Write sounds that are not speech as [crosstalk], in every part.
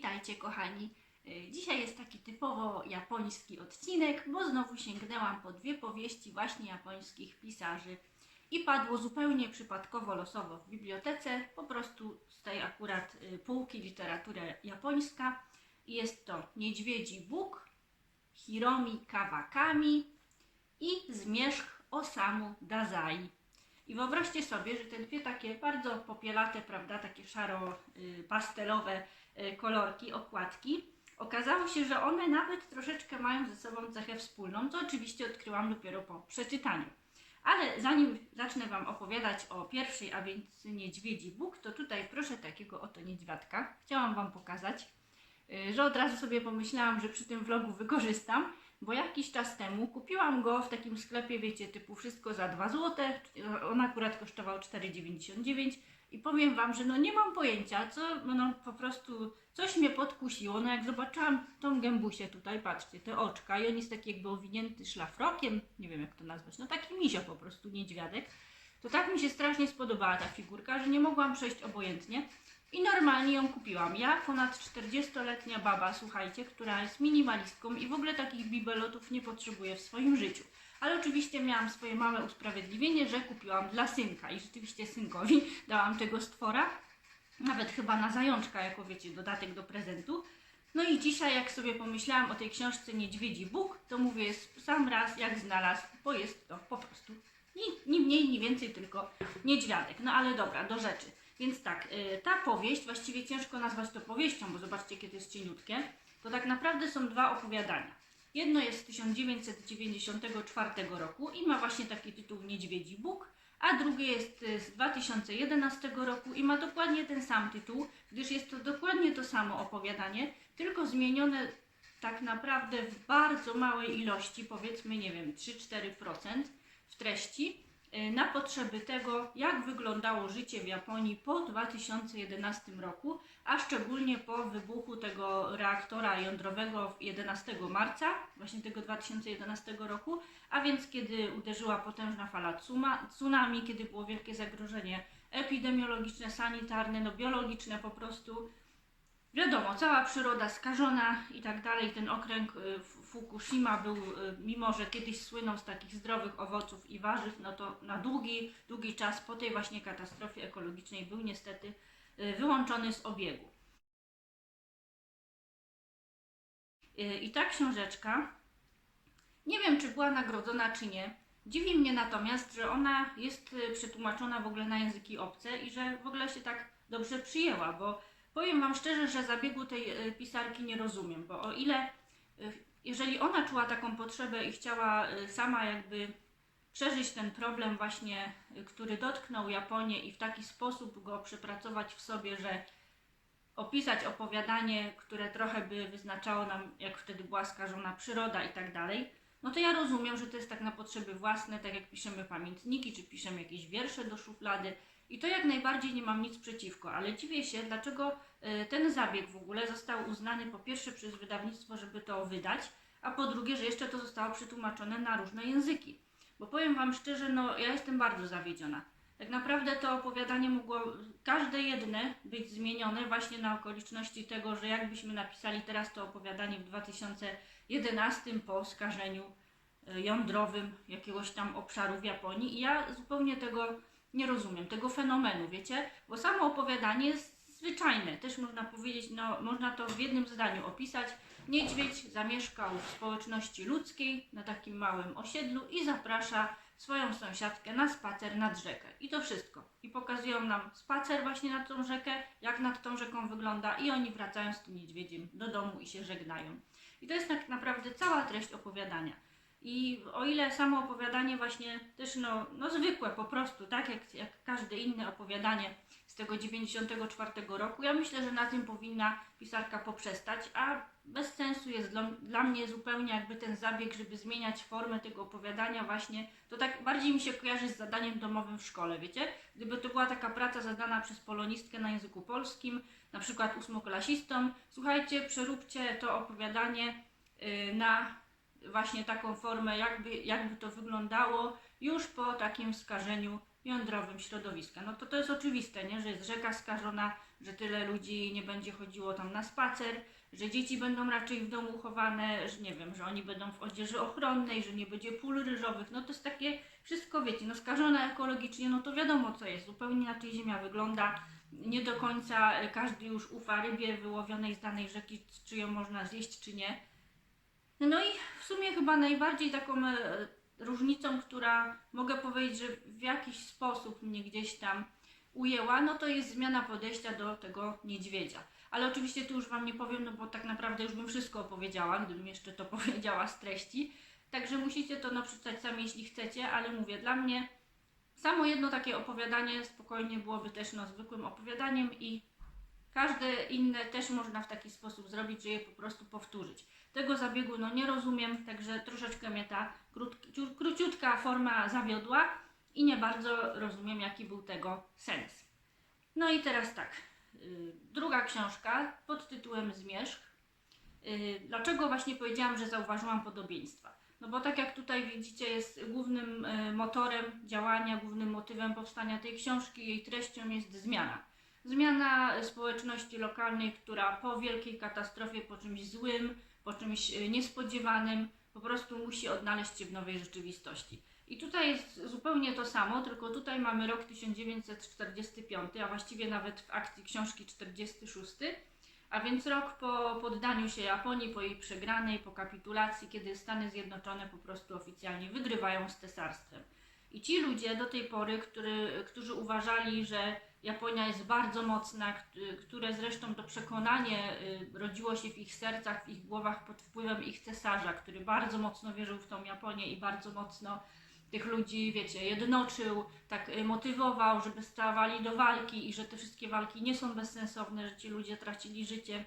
Witajcie kochani. Y, Dzisiaj jest taki typowo japoński odcinek, bo znowu sięgnęłam po dwie powieści właśnie japońskich pisarzy i padło zupełnie przypadkowo, losowo w bibliotece, po prostu z tej akurat y, półki literatura japońska. Jest to Niedźwiedzi Bóg, Hiromi Kawakami i Zmierzch Osamu Dazai. I wyobraźcie sobie, że te dwie takie bardzo popielate, prawda, takie szaro-pastelowe y, kolorki, okładki, okazało się, że one nawet troszeczkę mają ze sobą cechę wspólną, co oczywiście odkryłam dopiero po przeczytaniu. Ale zanim zacznę Wam opowiadać o pierwszej, a więc Niedźwiedzi Bóg, to tutaj proszę takiego oto niedźwiadka. Chciałam Wam pokazać, y, że od razu sobie pomyślałam, że przy tym vlogu wykorzystam, bo jakiś czas temu kupiłam go w takim sklepie, wiecie, typu wszystko za 2 zł. On akurat kosztował 4,99 i powiem Wam, że no nie mam pojęcia, co, no po prostu coś mnie podkusiło. No jak zobaczyłam tą gębusię tutaj, patrzcie, te oczka i on jest taki jakby owinięty szlafrokiem, nie wiem jak to nazwać, no taki misio po prostu, niedźwiadek. To tak mi się strasznie spodobała ta figurka, że nie mogłam przejść obojętnie. I normalnie ją kupiłam. Ja, ponad 40-letnia baba, słuchajcie, która jest minimalistką i w ogóle takich bibelotów nie potrzebuje w swoim życiu. Ale oczywiście miałam swoje małe usprawiedliwienie, że kupiłam dla synka i rzeczywiście synkowi [laughs] dałam tego stwora. Nawet chyba na zajączka, jako wiecie, dodatek do prezentu. No i dzisiaj, jak sobie pomyślałam o tej książce Niedźwiedzi Bóg, to mówię sam raz jak znalazł, bo jest to po prostu ni, ni mniej, ni więcej, tylko niedźwiadek. No ale dobra, do rzeczy. Więc tak, y, ta powieść, właściwie ciężko nazwać to powieścią, bo zobaczcie, kiedy jest cieniutkie, to tak naprawdę są dwa opowiadania. Jedno jest z 1994 roku i ma właśnie taki tytuł Niedźwiedzi Bóg, a drugie jest y, z 2011 roku i ma dokładnie ten sam tytuł, gdyż jest to dokładnie to samo opowiadanie, tylko zmienione tak naprawdę w bardzo małej ilości, powiedzmy, nie wiem, 3-4% w treści, na potrzeby tego, jak wyglądało życie w Japonii po 2011 roku, a szczególnie po wybuchu tego reaktora jądrowego 11 marca, właśnie tego 2011 roku, a więc kiedy uderzyła potężna fala tsunami, kiedy było wielkie zagrożenie epidemiologiczne, sanitarne, no biologiczne po prostu. Wiadomo, cała przyroda skażona i tak dalej. Ten okręg y, Fukushima był, y, mimo że kiedyś słynął z takich zdrowych owoców i warzyw, no to na długi, długi czas po tej właśnie katastrofie ekologicznej był niestety y, wyłączony z obiegu. I ta książeczka, nie wiem czy była nagrodzona czy nie. Dziwi mnie natomiast, że ona jest przetłumaczona w ogóle na języki obce i że w ogóle się tak dobrze przyjęła, bo powiem Wam szczerze, że zabiegu tej y, pisarki nie rozumiem, bo o ile, y, jeżeli ona czuła taką potrzebę i chciała y, sama jakby przeżyć ten problem właśnie, który dotknął Japonię i w taki sposób go przepracować w sobie, że opisać opowiadanie, które trochę by wyznaczało nam, jak wtedy była skażona przyroda i tak dalej, no to ja rozumiem, że to jest tak na potrzeby własne, tak jak piszemy pamiętniki, czy piszemy jakieś wiersze do szuflady i to jak najbardziej nie mam nic przeciwko, ale dziwię się, dlaczego y, ten zabieg w ogóle został uznany po pierwsze przez wydawnictwo, żeby to wydać, a po drugie, że jeszcze to zostało przetłumaczone na różne języki. Bo powiem Wam szczerze, no ja jestem bardzo zawiedziona. Tak naprawdę to opowiadanie mogło, każde jedne, być zmienione właśnie na okoliczności tego, że jakbyśmy napisali teraz to opowiadanie w 2011 po skażeniu y, jądrowym jakiegoś tam obszaru w Japonii. I ja zupełnie tego nie rozumiem, tego fenomenu, wiecie? Bo samo opowiadanie jest zwyczajne. Też można powiedzieć, no można to w jednym zdaniu opisać. Niedźwiedź zamieszkał w społeczności ludzkiej na takim małym osiedlu i zaprasza swoją sąsiadkę na spacer nad rzekę. I to wszystko. I pokazują nam spacer właśnie nad tą rzekę, jak nad tą rzeką wygląda i oni wracają z tym niedźwiedziem do domu i się żegnają. I to jest tak naprawdę cała treść opowiadania. I o ile samo opowiadanie właśnie też no, no zwykłe po prostu, tak jak, jak każde inne opowiadanie z tego 94 roku, ja myślę, że na tym powinna pisarka poprzestać, a bez sensu jest dla, dla mnie zupełnie jakby ten zabieg, żeby zmieniać formę tego opowiadania właśnie, to tak bardziej mi się kojarzy z zadaniem domowym w szkole, wiecie? Gdyby to była taka praca zadana przez polonistkę na języku polskim, na przykład ósmoklasistom, słuchajcie, przeróbcie to opowiadanie yy, na właśnie taką formę, jakby, jakby to wyglądało już po takim skażeniu jądrowym środowiska. No to to jest oczywiste, nie? że jest rzeka skażona, że tyle ludzi nie będzie chodziło tam na spacer, że dzieci będą raczej w domu chowane, że nie wiem, że oni będą w odzieży ochronnej, że nie będzie pól ryżowych. No to jest takie wszystko, wiecie, no skażone ekologicznie, no to wiadomo co jest, zupełnie inaczej ziemia wygląda. Nie do końca każdy już ufa rybie wyłowionej z danej rzeki, czy ją można zjeść, czy nie. No i w sumie chyba najbardziej taką e, różnicą, która mogę powiedzieć, że w jakiś sposób mnie gdzieś tam ujęła, no to jest zmiana podejścia do tego niedźwiedzia. Ale oczywiście tu już Wam nie powiem, no bo tak naprawdę już bym wszystko opowiedziała, gdybym jeszcze to [laughs] powiedziała z treści. Także musicie to no, przeczytać sami, jeśli chcecie, ale mówię, dla mnie samo jedno takie opowiadanie spokojnie byłoby też no, zwykłym opowiadaniem i każde inne też można w taki sposób zrobić, że je po prostu powtórzyć. Tego zabiegu no nie rozumiem, także troszeczkę mnie ta krót, ciu- króciutka forma zawiodła i nie bardzo rozumiem, jaki był tego sens. No i teraz tak, y, druga książka pod tytułem Zmierzch. Y, Dlaczego właśnie powiedziałam, że zauważyłam podobieństwa? No bo tak jak tutaj widzicie, jest głównym y, motorem działania, głównym motywem powstania tej książki, jej treścią jest zmiana. Zmiana społeczności lokalnej, która po wielkiej katastrofie, po czymś złym, po czymś y, niespodziewanym, po prostu musi odnaleźć się w nowej rzeczywistości. I tutaj jest zupełnie to samo, tylko tutaj mamy rok 1945, a właściwie nawet w akcji książki 46, a więc rok po poddaniu się Japonii, po jej przegranej, po kapitulacji, kiedy Stany Zjednoczone po prostu oficjalnie wygrywają z cesarstwem. I ci ludzie do tej pory, który, którzy uważali, że Japonia jest bardzo mocna, które zresztą to przekonanie y, rodziło się w ich sercach, w ich głowach pod wpływem ich cesarza, który bardzo mocno wierzył w tą Japonię i bardzo mocno tych ludzi, wiecie, jednoczył, tak y, motywował, żeby stawali do walki i że te wszystkie walki nie są bezsensowne, że ci ludzie tracili życie.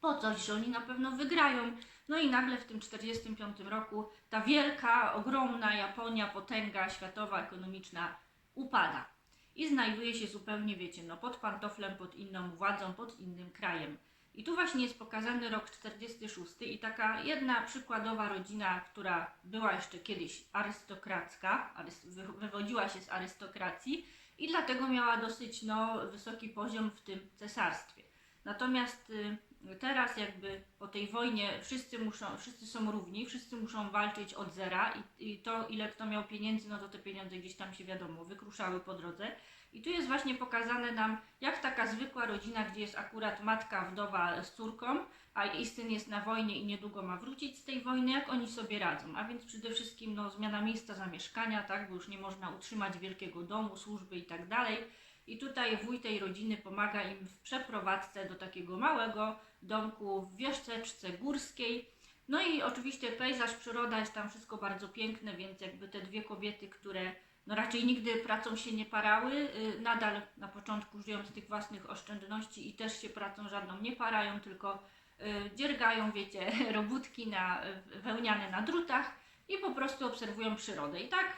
Po coś, że oni na pewno wygrają. No i nagle w tym 45 roku ta wielka, ogromna Japonia, potęga światowa, ekonomiczna upada i znajduje się zupełnie, wiecie, no pod pantoflem, pod inną władzą, pod innym krajem. I tu właśnie jest pokazany rok 46 i taka jedna przykładowa rodzina, która była jeszcze kiedyś arystokracka, arys- wy- wywodziła się z arystokracji i dlatego miała dosyć no, wysoki poziom w tym cesarstwie. Natomiast y, teraz jakby po tej wojnie wszyscy muszą, wszyscy są równi, wszyscy muszą walczyć od zera i, i to ile kto miał pieniędzy, no to te pieniądze gdzieś tam się wiadomo wykruszały po drodze. I tu jest właśnie pokazane nam, jak taka zwykła rodzina, gdzie jest akurat matka wdowa z córką, a jej syn jest na wojnie i niedługo ma wrócić z tej wojny, jak oni sobie radzą. A więc przede wszystkim no, zmiana miejsca zamieszkania, tak, bo już nie można utrzymać wielkiego domu, służby i tak dalej. I tutaj wuj tej rodziny pomaga im w przeprowadzce do takiego małego domku w wieszczeczce górskiej. No i oczywiście pejzaż, przyroda jest tam wszystko bardzo piękne, więc jakby te dwie kobiety, które no raczej nigdy pracą się nie parały, y, nadal na początku żyją z tych własnych oszczędności i też się pracą żadną nie parają, tylko y, dziergają, wiecie, [laughs] robótki na, wełniane na drutach i po prostu obserwują przyrodę. I tak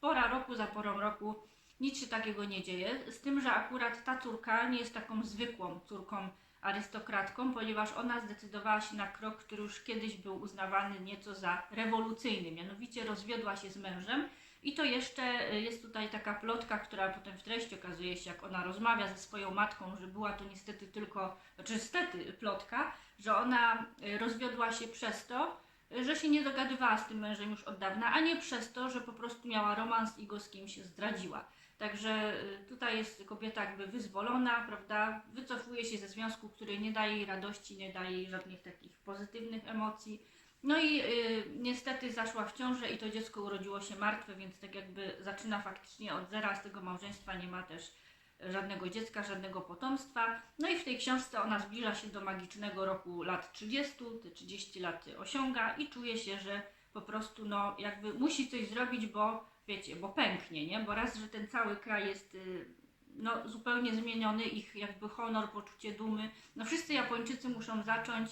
pora roku za porą roku nic się takiego nie dzieje, z tym, że akurat ta córka nie jest taką zwykłą córką arystokratką, ponieważ ona zdecydowała się na krok, który już kiedyś był uznawany nieco za rewolucyjny, mianowicie rozwiodła się z mężem i to jeszcze y, jest tutaj taka plotka, która potem w treści okazuje się, jak ona rozmawia ze swoją matką, że była to niestety tylko, znaczy niestety plotka, że ona y, rozwiodła się przez to, y, że się nie dogadywała z tym mężem już od dawna, a nie przez to, że po prostu miała romans i go z kimś zdradziła. Także y, tutaj jest kobieta jakby wyzwolona, prawda? Wycofuje się ze związku, który nie daje jej radości, nie daje jej żadnych takich pozytywnych emocji. No i y, niestety zaszła w ciążę i to dziecko urodziło się martwe, więc tak jakby zaczyna faktycznie od zera, z tego małżeństwa nie ma też żadnego dziecka, żadnego potomstwa. No i w tej książce ona zbliża się do magicznego roku lat 30, te 30 lat osiąga i czuje się, że po prostu no jakby musi coś zrobić, bo wiecie, bo pęknie, nie? Bo raz, że ten cały kraj jest y, no, zupełnie zmieniony, ich jakby honor, poczucie dumy. No wszyscy Japończycy muszą zacząć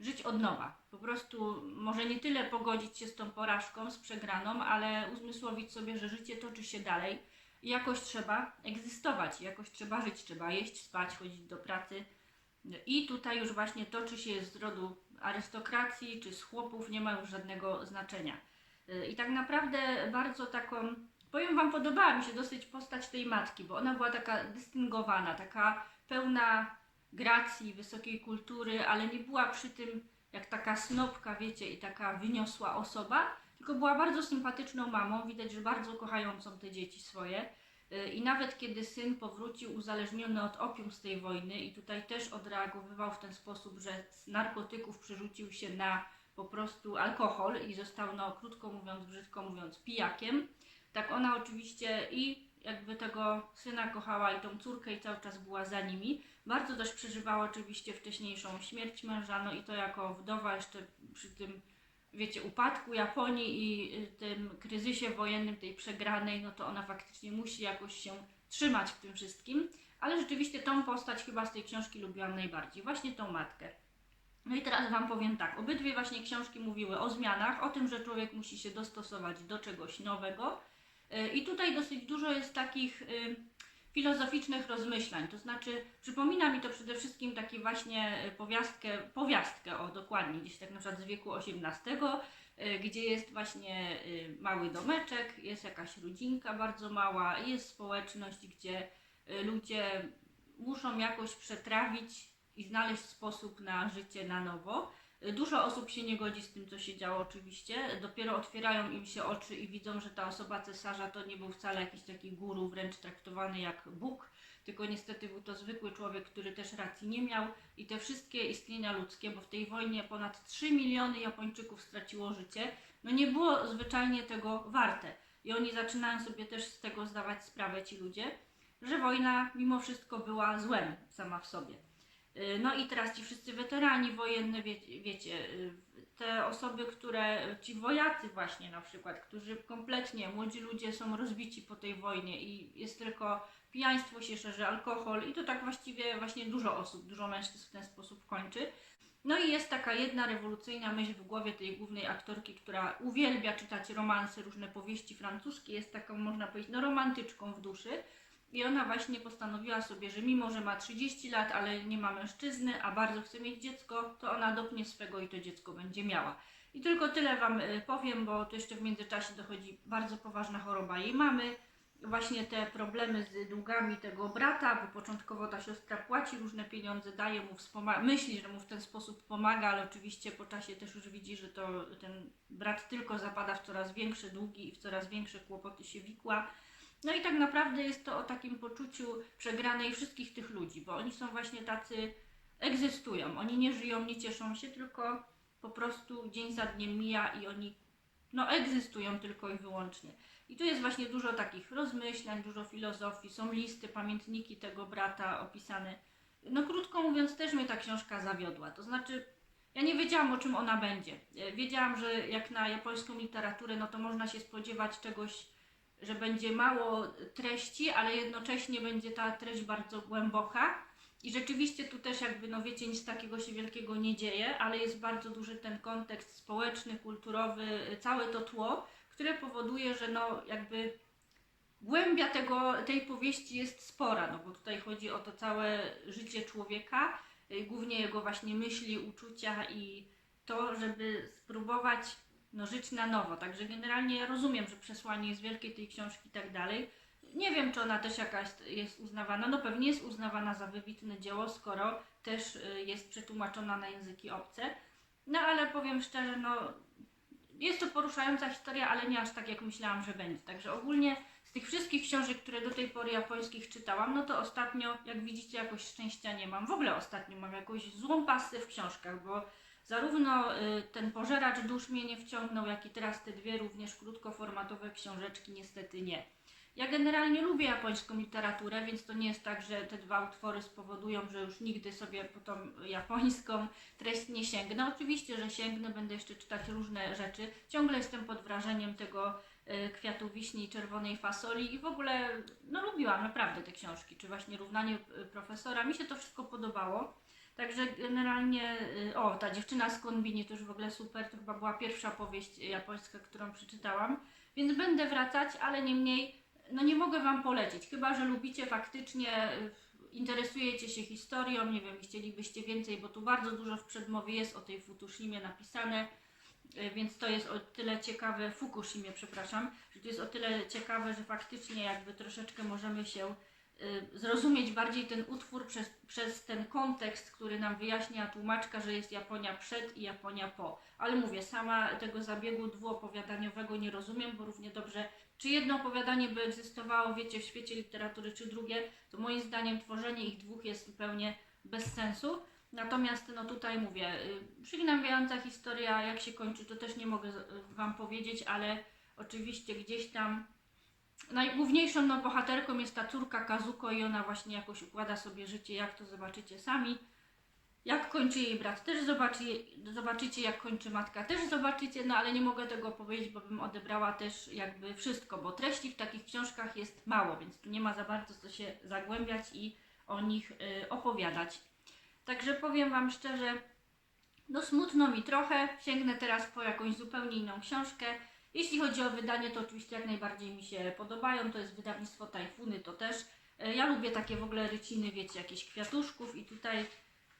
żyć od nowa. Po prostu może nie tyle pogodzić się z tą porażką, z przegraną, ale uzmysłowić sobie, że życie toczy się dalej i jakoś trzeba egzystować, jakoś trzeba żyć, trzeba jeść, spać, chodzić do pracy. I tutaj już właśnie toczy się z rodu arystokracji czy z chłopów, nie ma już żadnego znaczenia. Y, I tak naprawdę bardzo taką, powiem Wam, podobała mi się dosyć postać tej matki, bo ona była taka dystyngowana, taka pełna gracji, wysokiej kultury, ale nie była przy tym jak taka snopka, wiecie, i taka wyniosła osoba, tylko była bardzo sympatyczną mamą, widać, że bardzo kochającą te dzieci swoje. Y, I nawet kiedy syn powrócił uzależniony od opium z tej wojny i tutaj też odreagowywał w ten sposób, że z narkotyków przerzucił się na po prostu alkohol i został, no krótko mówiąc, brzydko mówiąc, pijakiem, tak ona oczywiście i jakby tego syna kochała i tą córkę i cały czas była za nimi. Bardzo też przeżywała oczywiście wcześniejszą śmierć męża, no i to jako wdowa jeszcze przy tym, wiecie, upadku Japonii i y, tym kryzysie wojennym, tej przegranej, no to ona faktycznie musi jakoś się trzymać w tym wszystkim. Ale rzeczywiście tą postać chyba z tej książki lubiłam najbardziej, właśnie tą matkę. No i teraz Wam powiem tak, obydwie właśnie książki mówiły o zmianach, o tym, że człowiek musi się dostosować do czegoś nowego. Y, I tutaj dosyć dużo jest takich y, filozoficznych rozmyślań, to znaczy przypomina mi to przede wszystkim taki właśnie y, powiastkę, powiastkę, o dokładnie, gdzieś tak na przykład z wieku XVIII, gdzie jest właśnie mały domeczek, jest jakaś rodzinka bardzo mała, jest społeczność, gdzie ludzie muszą jakoś przetrawić i znaleźć sposób na życie na nowo. Y, Dużo osób się nie godzi z tym, co się działo oczywiście. Dopiero otwierają im się oczy i widzą, że ta osoba cesarza to nie był wcale jakiś taki guru, wręcz traktowany jak Bóg, tylko niestety był to zwykły człowiek, który też racji nie miał i te wszystkie istnienia ludzkie, bo w tej wojnie ponad 3 miliony Japończyków straciło życie, no nie było zwyczajnie tego warte. I oni zaczynają sobie też z tego zdawać sprawę, ci ludzie, że wojna mimo wszystko była złem sama w sobie. Y, No i teraz ci wszyscy weterani wojenne, wie, wiecie, y, te osoby, które, ci wojacy właśnie na przykład, którzy kompletnie, młodzi ludzie są rozbici po tej wojnie i jest tylko pijaństwo się szerzy, alkohol i to tak właściwie właśnie dużo osób, dużo mężczyzn w ten sposób kończy. No i jest taka jedna rewolucyjna myśl w głowie tej głównej aktorki, która uwielbia czytać romanse, różne powieści francuskie, jest taką, można powiedzieć, no romantyczką w duszy. I ona właśnie postanowiła sobie, że mimo, że ma 30 lat, ale nie ma mężczyzny, a bardzo chce mieć dziecko, to ona dopnie swego i to dziecko będzie miała. I tylko tyle Wam y, powiem, bo to jeszcze w międzyczasie dochodzi bardzo poważna choroba jej mamy. Właśnie te problemy z długami tego brata, bo początkowo ta siostra płaci różne pieniądze, daje mu, myśli, że mu w ten sposób pomaga, ale oczywiście po czasie też już widzi, że to ten brat tylko zapada w coraz większe długi i w coraz większe kłopoty się wikła. No i tak naprawdę jest to o takim poczuciu przegranej wszystkich tych ludzi, bo oni są właśnie tacy, egzystują. Oni nie żyją, nie cieszą się, tylko po prostu dzień za dniem mija i oni no egzystują tylko i wyłącznie. I tu jest właśnie dużo takich rozmyślań, dużo filozofii, są listy, pamiętniki tego brata opisane. No krótko mówiąc, też mnie ta książka zawiodła. To znaczy, ja nie wiedziałam o czym ona będzie. Wiedziałam, że jak na japońską literaturę, no to można się spodziewać czegoś że będzie mało treści, ale jednocześnie będzie ta treść bardzo głęboka. I rzeczywiście tu też jakby, no wiecie, nic takiego się wielkiego nie dzieje, ale jest bardzo duży ten kontekst społeczny, kulturowy, całe to tło, które powoduje, że no jakby głębia tego, tej powieści jest spora, no bo tutaj chodzi o to całe życie człowieka, y, głównie jego właśnie myśli, uczucia i to, żeby spróbować no, żyć na nowo. Także generalnie ja rozumiem, że przesłanie jest wielkie tej książki i tak dalej. Nie wiem, czy ona też jakaś jest uznawana. No pewnie jest uznawana za wybitne dzieło, skoro też y, jest przetłumaczona na języki obce. No ale powiem szczerze, no jest to poruszająca historia, ale nie aż tak jak myślałam, że będzie. Także ogólnie z tych wszystkich książek, które do tej pory japońskich czytałam, no to ostatnio, jak widzicie, jakoś szczęścia nie mam. W ogóle ostatnio mam jakąś złą pasę w książkach, bo zarówno y, ten pożeracz dusz mnie nie wciągnął, jak i teraz te dwie również krótkoformatowe książeczki niestety nie. Ja generalnie lubię japońską literaturę, więc to nie jest tak, że te dwa utwory spowodują, że już nigdy sobie po tą japońską treść nie sięgnę. Oczywiście, że sięgnę, będę jeszcze czytać różne rzeczy. Ciągle jestem pod wrażeniem tego y, kwiatu wiśni i czerwonej fasoli i w ogóle, no lubiłam naprawdę te książki, czy właśnie równanie y, profesora. Mi się to wszystko podobało. Także generalnie, y, o, ta dziewczyna z Konbini to już w ogóle super, to chyba była pierwsza powieść japońska, którą przeczytałam, więc będę wracać, ale niemniej, no nie mogę Wam polecić, chyba że lubicie faktycznie, y, interesujecie się historią, nie wiem, chcielibyście więcej, bo tu bardzo dużo w przedmowie jest o tej Fukushimie napisane, y, więc to jest o tyle ciekawe, Fukushimie, przepraszam, że to jest o tyle ciekawe, że faktycznie jakby troszeczkę możemy się zrozumieć bardziej ten utwór przez, przez ten kontekst, który nam wyjaśnia tłumaczka, że jest Japonia przed i Japonia po. Ale mówię, sama tego zabiegu dwuopowiadaniowego nie rozumiem, bo równie dobrze, czy jedno opowiadanie by egzystowało, wiecie, w świecie literatury, czy drugie, to moim zdaniem tworzenie ich dwóch jest zupełnie bez sensu. Natomiast no tutaj mówię, y, przygnębiająca historia, jak się kończy, to też nie mogę y, Wam powiedzieć, ale oczywiście gdzieś tam najgłówniejszą no, bohaterką jest ta córka Kazuko i ona właśnie jakoś układa sobie życie, jak to zobaczycie sami. Jak kończy jej brat, też zobaczy, zobaczycie, jak kończy matka, też zobaczycie, no ale nie mogę tego powiedzieć, bo bym odebrała też jakby wszystko, bo treści w takich książkach jest mało, więc tu nie ma za bardzo co się zagłębiać i o nich y, opowiadać. Także powiem Wam szczerze, no smutno mi trochę, sięgnę teraz po jakąś zupełnie inną książkę. Jeśli chodzi o wydanie, to oczywiście jak najbardziej mi się podobają, to jest wydawnictwo Tajfuny, to też. E, Ja lubię takie w ogóle ryciny, wiecie, jakieś kwiatuszków i tutaj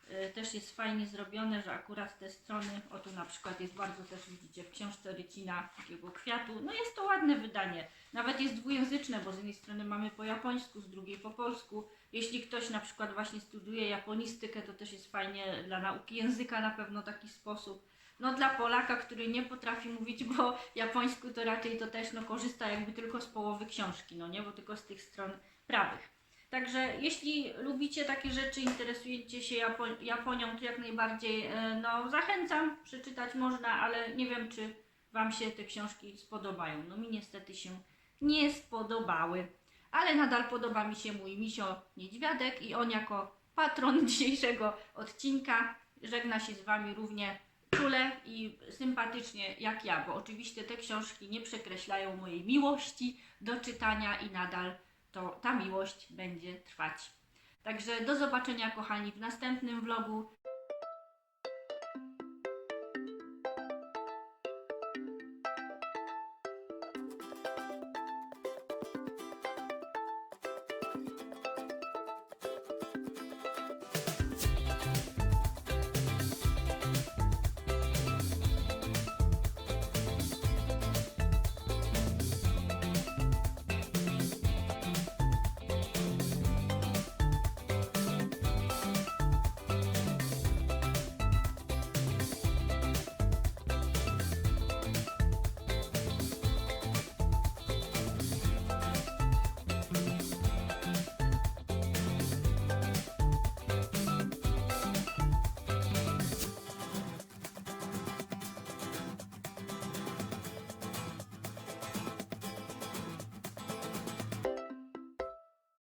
e, też jest fajnie zrobione, że akurat te strony, o tu na przykład jest bardzo też widzicie w książce rycina takiego kwiatu, no jest to ładne wydanie, nawet jest dwujęzyczne, bo z jednej strony mamy po japońsku, z drugiej po polsku. Jeśli ktoś na przykład właśnie studiuje japonistykę, to też jest fajnie dla nauki języka na pewno taki sposób. No dla Polaka, który nie potrafi mówić po japońsku, to raczej to też no, korzysta jakby tylko z połowy książki, no nie, bo tylko z tych stron prawych. Także jeśli lubicie takie rzeczy, interesujecie się Japo- Japonią, to jak najbardziej e, no, zachęcam, przeczytać można, ale nie wiem, czy Wam się te książki spodobają. No mi niestety się nie spodobały, ale nadal podoba mi się mój misio niedźwiadek i on jako patron [laughs] dzisiejszego odcinka żegna się z Wami równie czule i sympatycznie jak ja, bo oczywiście te książki nie przekreślają mojej miłości do czytania i nadal to ta miłość będzie trwać. Także do zobaczenia kochani w następnym vlogu.